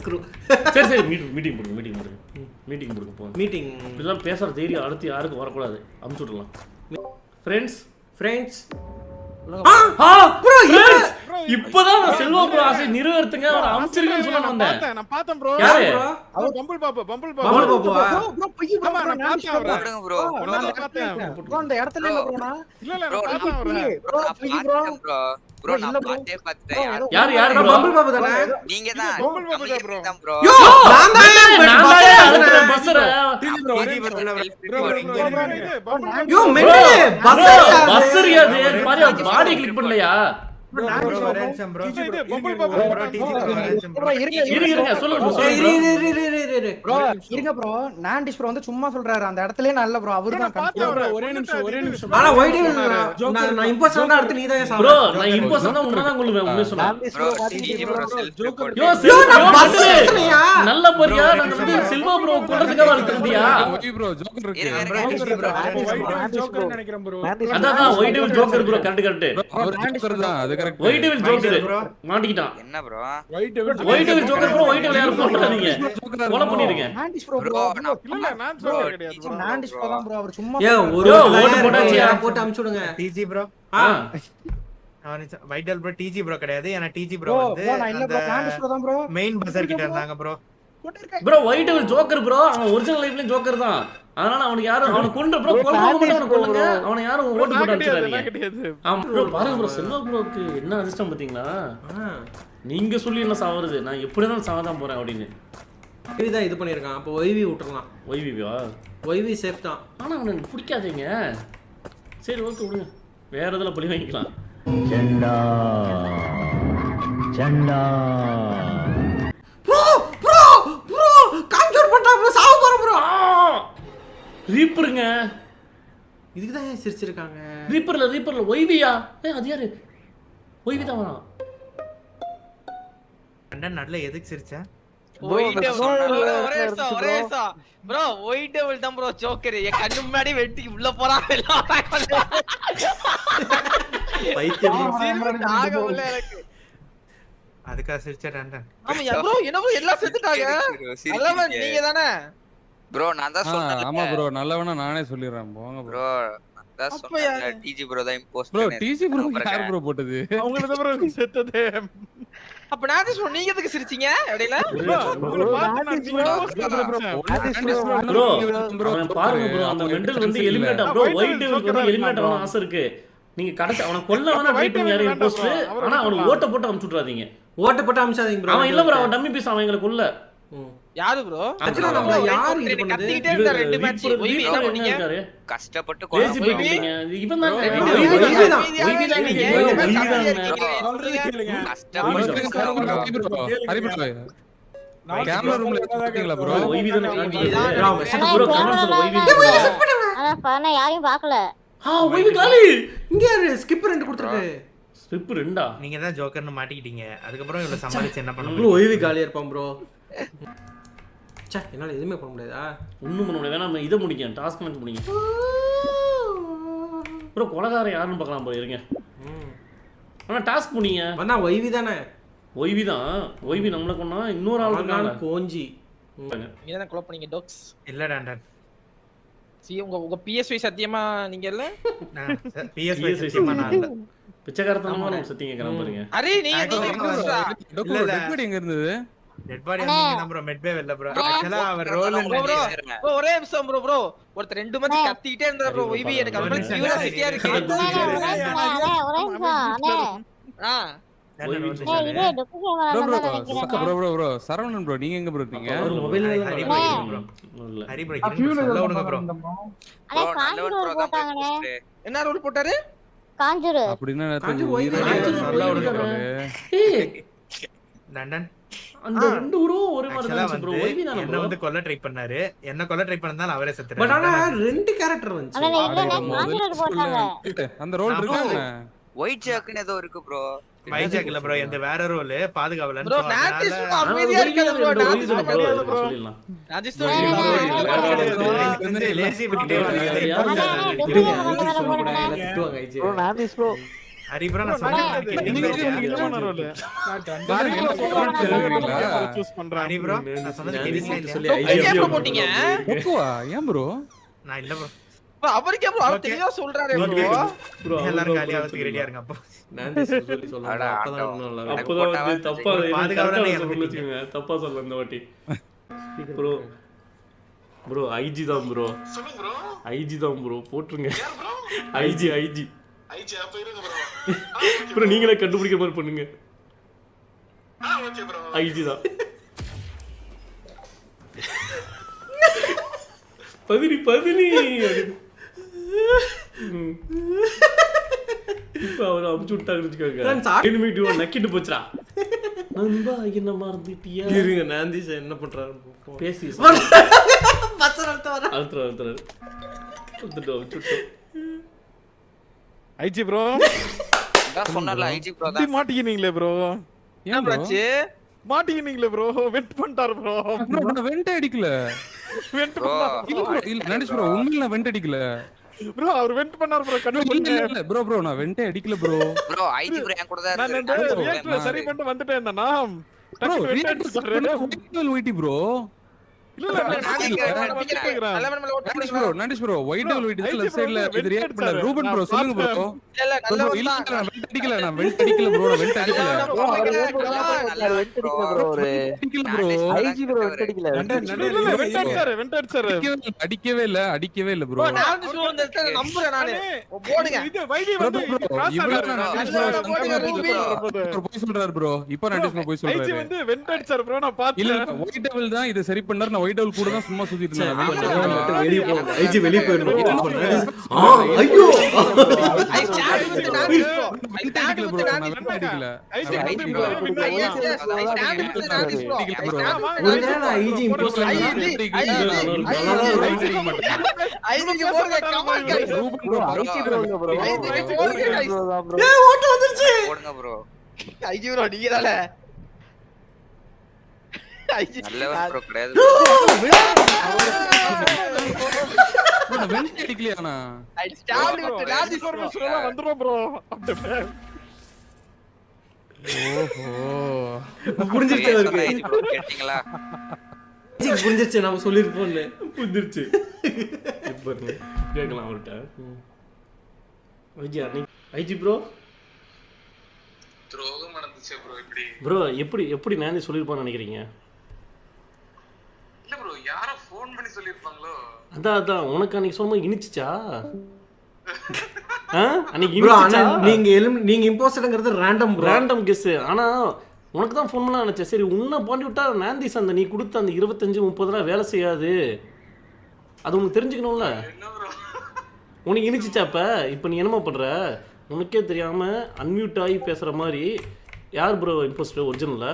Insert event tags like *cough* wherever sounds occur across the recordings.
Screw சரி சரி meeting meeting போடுங்க மீட்டிங் போடுங்க. மீட்டிங் போடுங்க போங்க. மீட்டிங் இப்படிலாம் பேசுற தைரியம் அடுத்து யாருக்கும் வரக்கூடாது. அமுச்சு விடலாம் ஃப்ரெண்ட்ஸ் ஃப்ரெண்ட்ஸ் ப்ரோ இப்பதான் செல்வா ப்ரோ ஆசை நிறைவேறுத்துங்க அவரை அமுச்சிருக்கேன்னு சொல்ல நான் வந்தேன். பார்த்தேன், நான் பார்த்தேன் bro. யாரு? ப்ரோ அவர் பம்புள் பாப்பு, பம்புள் பம்புள் பாப்பு. பாப்புவா ஆமா, நான் பார்த்தேன் ப்ரோ ப்ரோ நான் பார்த்தேன். அந்த இடத்துல இல்ல bro நான். இல்ல, இல்ல, Bro, நான் பார்த்தேன். ப்ரோ. பார்த்தேன் ப்ரோ ப்ரோ நான். பார்த்தே பார்த்துட்டேன் யார் யாரு? நான் ப்ரோ பம்பிள் பாப்பு தானே. நீங்க தான் பம்புள் பாப்பு ப்ரோ யோ நான் தான் நான் தான் ஏறுறேன். பஸ்ஸரை Bro, bro, bro, இது, பம்புள் பாப்பு. யோ மெண்டலே பஸ் பஸ் இருக்காது பாரு பாடி கிளிக் பண்ணலையா இருங்க, இரு இருங்க. சொல்லுங்க இரு இருங்க ப்ரோ ப்ரோ வந்து சும்மா சொல்றாரு. அந்த இடத்துலயே நல்ல ப்ரோ அவரை. ஒரே நிமிஷம், ஒரே நிமிஷம். ஆனா ஒயிட் நான் நான் இம்போஸ்டர் அடுத்து நீ தான் ப்ரோ நான் தான் கொள்ளுவேன் யோ செல்வா பஸ் நல்ல வந்து செல்வா ப்ரோ கொல்றதுக்காக இருக்கு. நினைக்கிறேன். அதான் white joker bro correct correct அவரு தான், அது. ஒயிட் ஜோக்கர் மாட்டிக்கிட்டான். என்ன bro. White joker bro white யாரும் கொலை இருக்கும். பண்ணிருங்க. நான்டிஸ் ப்ரோ ப்ரோ ப்ரோ நான் இல்ல, இல்ல, நான் சொல்றது கிடையாது bro. நான்டிஸ் ப்ரோ தான் ப்ரோ அவர் சும்மா ஏ ஒரு யோ, ஓட்டு ஓட்டு போட்டாச்சியா? போட்டு அமுச்சு விடுங்க டிஜி ப்ரோ ஆ. வைட்டல் ப்ரோ டிஜி ப்ரோ கிடையாது. ஏன்னா டிஜி ப்ரோ ப்ரோ வந்து ப்ரோ நான் இல்ல ப்ரோ நான்டிஸ் ப்ரோ தான் ப்ரோ மெயின் பஸர் கிட்ட இருந்தாங்க bro bro white devil joker bro அவன் ஒரிஜினல் லைஃப்லயும் ஜோக்கர் தான். அதனால அவனுக்கு யாரும் அவனை கொண்டு ப்ரோ கொல்றவங்க மட்டும் அவனை கொல்லுங்க. அவனை யாரும் ஓட்டு போட்டு. ஆமா ப்ரோ பாருங்க ப்ரோ செல்வா ப்ரோக்கு என்ன அதிர்ஷ்டம் பாத்தீங்களா நீங்க சொல்லி என்ன சாவறது? நான் எப்படி தான் சாவதான் போறேன் அப்படின்னு. ஒய்வி தான் இது பண்ணிருக்கான் அப்போ ஒய்வி விட்டுறலாம். ஒய்விவியா ஒய்வி சேஃப் தான். ஆனா அவனை எனக்கு பிடிக்காதீங்க. சரி ஓகே விடுங்க. வேற இதுல பழி வாங்கிக்கலாம். ப்ரோ ப்ரோ ப்ரோ கான்சர் பண்ணிட்டா ப்ரோ சாவ போறோம் ப்ரோ ரீப்பருங்க இதுக்கு தான் ஏன் சிரிச்சிருக்காங்க? ரீப்பர்ல ரீப்பர்ல ஒய்வியா ஏ அது யாரு? ஒய்வி தான் வரான். அண்ணன் நல்ல எதுக்கு சிரிச்சேன் ஒயிட் தான் bro. Joker. என் கண்ணு முன்னாடி வெட்டி உள்ள போறான். அதுக்காக சிரிச்சேன் அண்ணன் ஆமா, bro, என்ன bro, எல்லாம் செத்துட்டாங்க? நல்லவன் நீங்க தானே? ப்ரோ நான் தான் ஆ, ஆமா சொன்னேன் bro, நல்லவனா நானே சொல்லிடுறேன். போங்க bro. ப்ரோ தான் அப்ப சொன்னேன்? டிஜி ப்ரோ தான் இம்போஸ்ட் bro, TC bro க்கு யார் bro போட்டது? அவங்களுக்கு தான் bro செத்ததே. அப்ப நான் தான் சொன்னேன், நீங்க எதுக்கு சிரிச்சீங்க பாருங்க ப்ரோ அந்த மெண்டல் வந்து எலிமினேட். ப்ரோ ஒயிட் வந்து எலிமினேட் ஆகணும் ஆசை இருக்கு நீங்க கடைசி அவனை கொல்ல வேணா ட்ரை வேண்டாம் போஸ்ட் ஆனா அவனுக்கு. ஓட்ட போட்டு அமுச்சு விட்றாதீங்க ஓட்ட போட்டு அமிச்சாதீங்க ப்ரோ அவன் இல்ல ப்ரோ அவன் டம்மி பீஸ் அவன் எங்களை கொல்ல யாரு யார் ரெண்டு இது இருந்தா ஒய்வி என்ன பண்ணீங்க? கஷ்டப்பட்டு இவன் தான் ஒய்வி தான். ஒய்வி தான் நீங்க ஒய்வி தான். கஷ்டப்பட்டு ஹரி bro. கேமரா ரூம்ல பாத்தீங்களா ப்ரோ ப்ரோ ஒய்வி தானே ப்ரோ கமெண்ட்ஸ்ல ஒய்வி அதான் யாரையும் பார்க்கல. ஆ ஒய்வி காலி. இங்க யாரு? ஸ்கிப் ரெண்டு கொடுத்துருக்கு. ஸ்லிப் ரெண்டா? நீங்க தான் ஜோக்கர்னு மாட்டிக்கிட்டீங்க. அதுக்கப்புறம் இவ்வளவு சமாளிச்சு என்ன பண்ண ப்ரோ முடியும்? ஒய்வி காலியா இருப்பான் ப்ரோ ச்சே என்னால எதுவுமே பண்ண முடியாதா? ஒண்ணும் பண்ண முடியாது. நம்ம இதை முடிங்க டாஸ்க் மேட்ச் முடிங்க. ப்ரோ கொலகாரன் யாருன்னு பார்க்கலாம் ப்ரோ இருங்க. ஆனா டாஸ்க் முடிங்க. வந்தா ஒய்வி தானே? ஒய்வி தான். ஒய்வி நம்மள கொண்டா இன்னொரு ஆள் இருக்காங்க கோஞ்சி. நீங்க தானே கொலை பண்ணீங்க. இல்லடா அண்ணன் See, உங்க உங்க PSV சத்தியமா நீங்க இல்ல? பிஎஸ் PSV சத்தியமா நான் இல்ல. பிச்சைக்காரத்தனமா நம்ம சத்தியம் பாருங்க. அரே நீங்க நீங்க இல்ல, இல்ல. எங்க இருந்தது? டெட் பாடி ப்ரோ மெட்பே வெல்ல ப்ரோ ஆக்சுவலா அவர் ரோல் ஒரே நிமிஷம் ப்ரோ ப்ரோ ஒருத்தர் ரெண்டு மணி கத்திக்கிட்டே இருந்தா ப்ரோ எனக்கு ஒரு கியூரியாசிட்டியா இருக்கு. ஒரே நிமிஷம். ஆ. சரவணன் bro நீங்க எங்க இருக்கீங்க ப்ரோ ப்ரோ போட்டாங்கண்ணே என்ன ரோல் போட்டாரு? காஞ்சூர். அப்படின்னா லண்டன் அந்த ரெண்டு உருவம் ஒரே மாதிரி தான் ப்ரோ ஒய்வி தானே என்ன ப்ரோ வந்து கொல்ல ட்ரை பண்ணாரு? என்ன கொல்ல ட்ரை பண்ணதால அவரே பட் ஆனா ரெண்டு கேரக்டர் வந்துச்சு. அந்த ரோல் இருக்கா? ஒயிட் ஜாக்குன்னு ஏதோ இருக்கு ப்ரோ வைஜாக் இல்ல ப்ரோ எந்த வேற ரோல் பாதுகாவலன் ப்ரோ so நாட்டிஸ் அமைதியா இருக்காது ப்ரோ நாட்டிஸ் கிடையாது ப்ரோ சொல்லிடலாம். நாட்டிஸ் வராங்க. எல்லாம் திட்டுவாங்க, ஐஜி. ஹரி ப்ரோ நான் நான் சொன்னேன் ப்ரோ நான்? சொல்லி ப்ரோ நான் இல்ல ப்ரோ அவருக்கே bro, அவர். தெளிவா சொல்றாரு bro, எல்லாரும் காலியாகிறதுக்கு ரெடியா இருங்க அப்போ. நான்டி சொல்லி. அட, அப்பதான் வந்து தப்பா பாதுகாப்பு சொல்லல இந்த வாட்டி. ப்ரோ ப்ரோ ஐஜி தான் ப்ரோ ஐஜி தான் ப்ரோ போட்டுருங்க. ஐஜி ஐஜி ப்ரோ *laughs* நீங்களே கண்டுபிடிக்க மாதிரி பண்ணுங்க. ஐஜி தான். *laughs* பதினி பதினி. *laughs* இப்ப அவர் அமுச்சு விட்டாங்கன்னு வச்சுக்கோங்க. நக்கிட்டு போச்சுடா. நண்பா என்ன மறந்துட்டியா? இருங்க நாந்திஷா என்ன பண்றாரு? பேசி அழுத்துறாரு அழுத்துறாரு. அழுத்துட்டோம் அமுச்சு விட்டோம். ஐஜி ப்ரோ சொன்னல ஐஜி ப்ரோ தான். மாட்டிக்கினீங்களே ப்ரோ என்ன ஏன் ப்ரோ ஆச்சு? மாட்டிக்கினீங்களே ப்ரோ வெட் பண்ணிட்டாரு ப்ரோ ப்ரோ நான் வெண்ட் அடிக்கல. வெண்ட் ப்ரோ இல்ல ப்ரோ இல்ல நடிச்சு ப்ரோ உண்மையில நான் வெண்ட் அடிக்கல. ப்ரோ அவர் வெண்ட் பண்ணாரு ப்ரோ கண்ணு இல்ல ப்ரோ ப்ரோ நான் வெண்டே அடிக்கல ப்ரோ ப்ரோ ஐஜி ப்ரோ என் கூட தான் நான் இந்த இருக்காரு. ரியாக்டர் சரி பண்ணிட்டு வந்துட்டேன் இருந்தானா ப்ரோ வெண்ட் ப்ரோ இல்ல இல்ல போடுங்க. Bro white Bro, white IG left சைடுல இது ரியாக்ட் பண்ண ரூபன் ப்ரோ. சொல்லுங்க ப்ரோ இல்ல, இல்ல, நல்ல இல்ல. நான் வெண்ட் அடிக்கல நான் அடிக்கல. ப்ரோ வெண்ட் அடிக்கல நல்ல ப்ரோ அடிக்கல ப்ரோ ஐஜி ப்ரோ அடிக்கல இல்ல இல்ல வெண்ட் அடிச்சாரு வெண்ட் அடிச்சாரு. அடிக்கவே இல்ல அடிக்கவே இல்ல ப்ரோ bro, நான் வந்து இடத்துல நம்புறேன் நானு. போடுங்க. இது ஆனாரு. அவர் போய் சொல்றாரு ப்ரோ இப்போ ப்ரோ போய் ஐஜி சொல்றாரு. வந்து வெண்ட் அடிச்சாரு ப்ரோ நான் இல்ல பார்த்தேன் ஒயிட் டபுள் தான் இதை சரி பண்ணாரு நான் ஒயிட் டபுள் கூட தான் சும்மா சுத்திட்டு இருந்தேன் நான் வெளியே அவன் போகல. மட்டும் வெளிய போ ஐஜி வெளிய போயிடணும் ஆ ஐயோ அடிக்கல ஐஜி ஒரு ஓட்டு வந்துருச்சு போடுங்க ப்ரோ ஐஜி ப்ரோ கிடையாது கேட்டீங்களா புரிஞ்சிருச்சு நம்ம சொல்லிருப்போம்னு புரிஞ்சிருச்சு. கேட்கலாம் அவர்கிட்ட ஐஜி அன்னைக்கு ஐஜி ப்ரோ துரோகம் நடந்துச்சு ப்ரோ இப்படி ப்ரோ எப்படி எப்படி நானே சொல்லியிருப்பான்னு நினைக்கிறீங்க இல்ல ப்ரோ யாரோ பண்ணி சொல்லிருப்பாங்களோ அதான் அதான். உனக்கு அன்னைக்கு சொல்லும்போது இனிச்சிச்சா? *laughs* நீங்க எலிம் நீங்க இம்போஸ்டர்ங்கிறது ரேண்டம் ரேண்டம் கெஸ் ஆனா உனக்கு தான் ஃபோன் பண்ணலாம் நினைச்சேன். சரி உன்னை பாண்டி விட்டா நாந்திஸ் அந்த நீ கொடுத்த அந்த இருபத்தஞ்சு முப்பதுலாம் வேலை செய்யாது. அது உனக்கு தெரிஞ்சுக்கணும்ல? உனக்கு இனிச்சிச்சா இப்ப? இப்போ நீ என்னமா பண்ற? உனக்கே தெரியாம அன்மியூட் ஆகி பேசுற மாதிரி யார் ப்ரோ இம்போஸ்டர் ஒரிஜினல்ல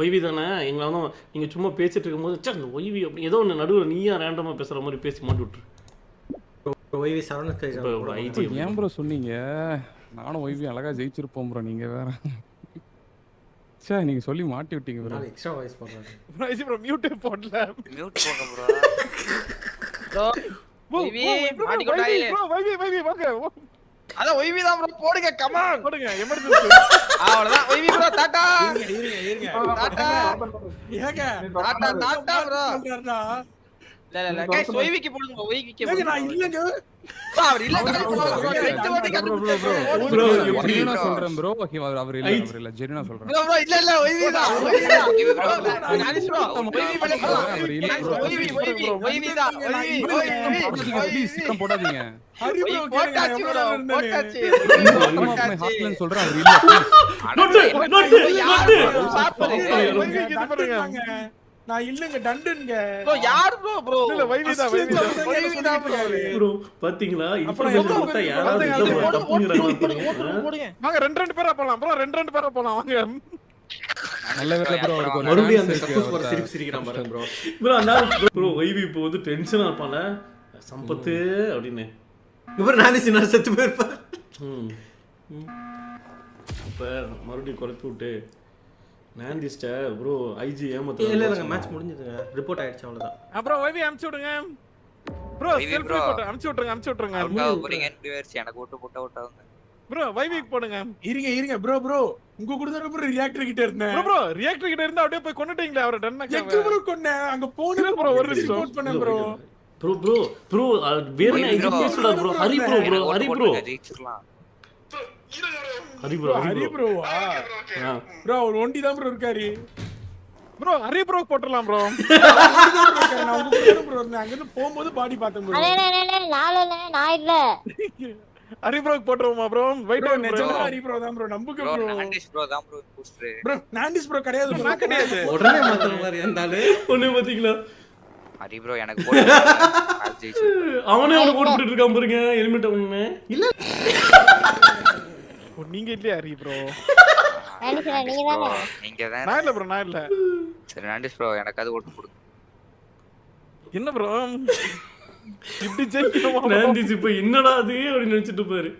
ஒய்வி தானே? எங்களை வந்து நீங்கள் சும்மா பேசிட்டு இருக்கும்போது சே அந்த ஒய்வி அப்படி ஏதோ ஒன்று நடுவில் நீயா ரேண்டமாக பேசுகிற மாதிரி பேசி மாட்டி விட்டுரு. ஒய்வி சரவண இப்போ ஒரு ஐஜி ஏன் ப்ரோ சொன்னீங்க? நானும் ஒய்வி அழகா ஜெயிச்சிருப்போம் ப்ரோ நீங்க வேற. சே நீங்க சொல்லி மாட்டி விட்டீங்க bro extra voice Bro, IG bro mute போடல. மியூட் போங்க ப்ரோ Bro, Bro, வைவி, மாட்டிக்கொண்டாயே. வைவி, bro, வைவி, வைவி, வாங்க. அதான் ஒய்வி தான் bro, போடுங்க on. போடுங்க, emergency. அவ்வளவுதான் ஒய்வி bro, டாடா. இருங்க இருங்க டாடா. Tata, tata bro. சொல்றேன் ப்ரோ அவர் இல்ல அவர் இல்ல ஜெனினா சொல்றேன் இல்ல, இல்ல, ஒய்வி தான், ஒய்வி தான், போடாதீங்க சொல்றேன் நான் இல்லங்க டண்டுங்க. bro, யாரு? இல்ல, வைவி தான், வைவி தான். தான். ப்ரோ. பாத்தீங்களா? அப்புறம் இன்ஃபர்மேஷன் எவ்வளவு கொடுத்தா பேர் யாராவது இல்ல. வாங்க ரெண்டு ரெண்டு பேரா போலாம் ப்ரோ. ரெண்டு ரெண்டு பேரா போலாம் வாங்க. நல்ல ப்ரோ. அவருக்கு மறுபடியும் அந்த. சிரிப்பு சிரிக்கிறான் பாருங்க ப்ரோ. ப்ரோ அந்த ப்ரோ ஒய்வி இப்போ வந்து இருப்பான்ல. சம்பத்து அப்படின்னு. இவர் நானே சின்ன செத்து போயிருப்பார் இப்போ மறுபடியும் குழப்பி விட்டு நாந்திஸ்ட ப்ரோ ஐஜி இல்ல ஏமாத்த இல்லங்க மேட்ச் முடிஞ்சதுங்க. ரிப்போர்ட் ஆயிடுச்சு அவ்வளவுதான். அப்புறம் வைவி அனுப்பிச்சு விடுங்க. Bro selfie. போட்டு அனுப்பிச்சு விட்டுருங்க அவுட்டாக போறீங்கன்னு இப்படி ஆயிடுச்சு எனக்கு ஓட்டு போட்டா ஓட்டாங்க ப்ரோ வைவிக் போடுங்க. இருங்க இருங்க ப்ரோ ப்ரோ உங்க கூட தான் ப்ரோ ரியாக்டர் கிட்ட இருந்தேன். ப்ரோ ப்ரோ ரியாக்டர் கிட்ட இருந்து அப்படியே போய் கொண்டுட்டீங்களே அவரை டன்னா எங்க ப்ரோ அங்க போன இல்ல bro, ஒரு. ரிப்போர்ட் பண்ணேன் ப்ரோ ப்ரோ ப்ரோ ப்ரோ வேற bro Hari bro bro Hari bro Hari bro Hari bro ப்ரோவா bro அவர் ஒண்டி தான் ப்ரோ இருக்காரு. ப்ரோ ஹரி ப்ரோ போட்டுடலாம் ப்ரோ *laughs* நான் உங்க ப்ரோ இருந்தேன் அங்க இருந்து போகும்போது பாடி பார்த்தேன் ப்ரோ அடே, அடே, அடே, நாலு இல்ல, நான் இல்ல. ஹரி ப்ரோ போட்டுருவோமா ப்ரோ வெயிட் ப்ரோ ப்ரோ நிஜமா ஹரி ப்ரோ தான் ப்ரோ நம்புங்க ப்ரோ ப்ரோ நான்டிஸ் ப்ரோ தான் ப்ரோ பூஸ்டர் ப்ரோ நான்டிஸ் ப்ரோ கிடையாது. நான் கிடையாது. உடனே மாத்துற மாதிரி இருந்தாலும் ஒண்ணு பாத்தீங்களா? ஹரி ப்ரோ எனக்கு போட்டு *laughs* அவனே அவனை போட்டுட்டு இருக்கான் பாருங்க ஹெல்மெட் அவனு ஓ, நீங்க இல்லையா ஹரி ப்ரோ நீங்க தானே? நான் இல்ல ப்ரோ நான் இல்ல. சரி நான்டிஸ் ப்ரோ எனக்கு அது ஓட்டு கொடுங்க என்ன ப்ரோ இப்படி ஜெயிக்கணுமா இப்ப என்னடா அது? அப்படின்னு நினைச்சிட்டு பாரு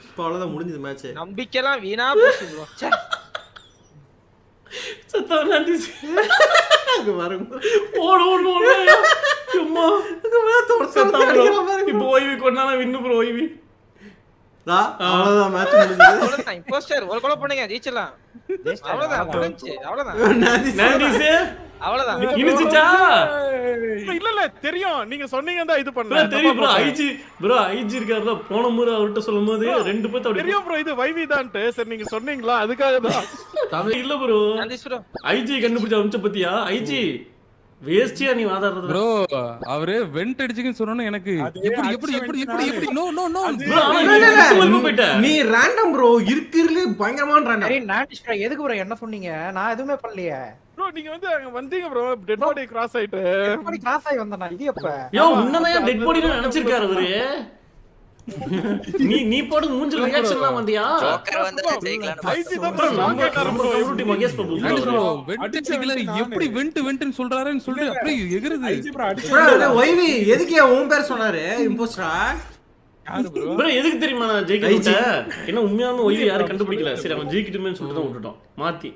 இப்போ அவ்வளோதான் முடிஞ்சது மேட்ச் நம்பிக்கைலாம் வீணா போச்சு ப்ரோ *laughs* சத்தா நான்டிஸ். அங்க வரும் ஓடு ஓடு ஓடு. இப்போ ஓய்வி கொண்டானா வின்னு ப்ரோ ஓய்வி. அவ்வளோதான் மேட்ச் முடிஞ்சது. அவ்வளவுதான் இம்போஸ்டர் ஒரு கொலை பண்ணுங்க ஜெயிச்சிடலாம். அவ்வளவுதான் முடிஞ்சு அவ்வளவுதான். நான்டிஸ் அவ்வளவுதான். இனிச்சிச்சா bro, இல்ல இல்ல தெரியும். நீங்க சொன்னீங்க தான் இது ப்ரோ பண்ணேன் தெரியும் ப்ரோ. ஐஜி ப்ரோ ஐஜி இருக்காருல போன முறை அவர்கிட்ட சொல்லும் போது ரெண்டு அப்படி தெரியும் ப்ரோ இது வைவி தான்ட்டு. சரி நீங்க சொன்னீங்களா? அதுக்காக தான். இல்ல ப்ரோ. ஐஜி கண்டுபிடிச்ச அமிச்ச பத்தியா? ஐஜி. வேஸ்டியா நீ வாதாடுறது ப்ரோ அவரு வெண்ட் அடிச்சுக்குன்னு சொன்னோன்னு எனக்கு. எப்படி எப்படி எப்படி எப்படி எப்படி? No no no. நீ ரேண்டம் ப்ரோ இருக்கிறதுலே பயங்கரமான ரேண்டம் ப்ரோ எதுக்கு ப்ரோ என்ன சொன்னீங்க? நான் எதுவுமே பண்ணலையே. ப்ரோ நீங்க வந்து அங்க வந்தீங்க ப்ரோ டெட் பாடி கிராஸ் ஆயிட்டு. எப்படி கிராஸ் ஆகி வந்தேன் இது எப்ப? யோ உன்னதான் டெட் பாடி நினைச்சிருக்காரு அவரு? நீ நீ போடு மூஞ்சில ரியாக்ஷன் தான் வந்தியா? ஜோக்கர் வந்தா தான் அப்புறம் bro நம்ம கேட்டாரு ப்ரோ அடிக்கல அடிச்சு எப்படி நானு. வெண்ட் வெண்ட்னு சொல்றாருன்னு சொல்லிட்டு அப்படியே எகுறுது ஐஜி ப்ரோ அடிச்சு ப்ரோ அது ஒய்வி எதுக்கு ஏன் உன் பேர் சொன்னாரு? இம்போஸ்டரா ப்ரோ எதுக்கு தெரியுமா நான் ஜெயிக்க விட்டேன்? என்ன உண்மையான ஒய்வு யாரும் கண்டுபிடிக்கல. சரி அவன் ஜெயிக்கட்டுமேன்னு சொல்லிட்டு தான் விட்டுட்டோம். மாத்தி.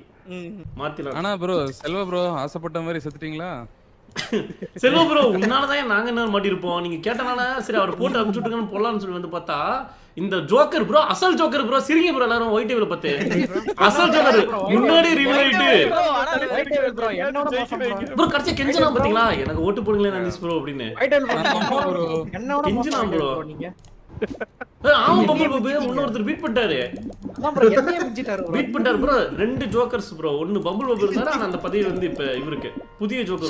மாத்திலாம் ஆனா ப்ரோ செல்வ ப்ரோ ஆசைப்பட்ட மாதிரி செத்துட்டீங்களா? *laughs* செல்வ ப்ரோ உன்னாலதான் நாங்க என்ன மாட்டிருப்போம் நீங்க கேட்டனால சரி அவரை போட்டு அனுப்பிச்சு விட்டுங்கன்னு போடலாம்னு சொல்லி வந்து பார்த்தா இந்த ஜோக்கர் ப்ரோ அசல் ஜோக்கர் ப்ரோ சிரிங்க ப்ரோ எல்லாரும் ஒயிட் டேபிள் பார்த்து. அசல் ஜோக்கர் முன்னாடி ரிவீல் ஆயிட்டு. ப்ரோ கடைசியா கெஞ்சனா பாத்தீங்களா எனக்கு ஓட்டு போடுங்களேன் நந்திஸ் ப்ரோ அப்படின்னு. கெஞ்சினா ஏய், ஆமா பம்பல் பாபு இன்னொருத்தர் பீட் பண்ணிட்டாரு. அதான் bro என்னையே மிஞ்சிட்டாரு bro. பீட் பண்ணிட்டாரு ப்ரோ ரெண்டு ஜோக்கர்ஸ் ப்ரோ ஒன்னு பம்பல் பாபு இருந்தாரு ஆனா அந்த பதவி வந்து இப்ப இவருக்கு. புதிய ஜோக்கர்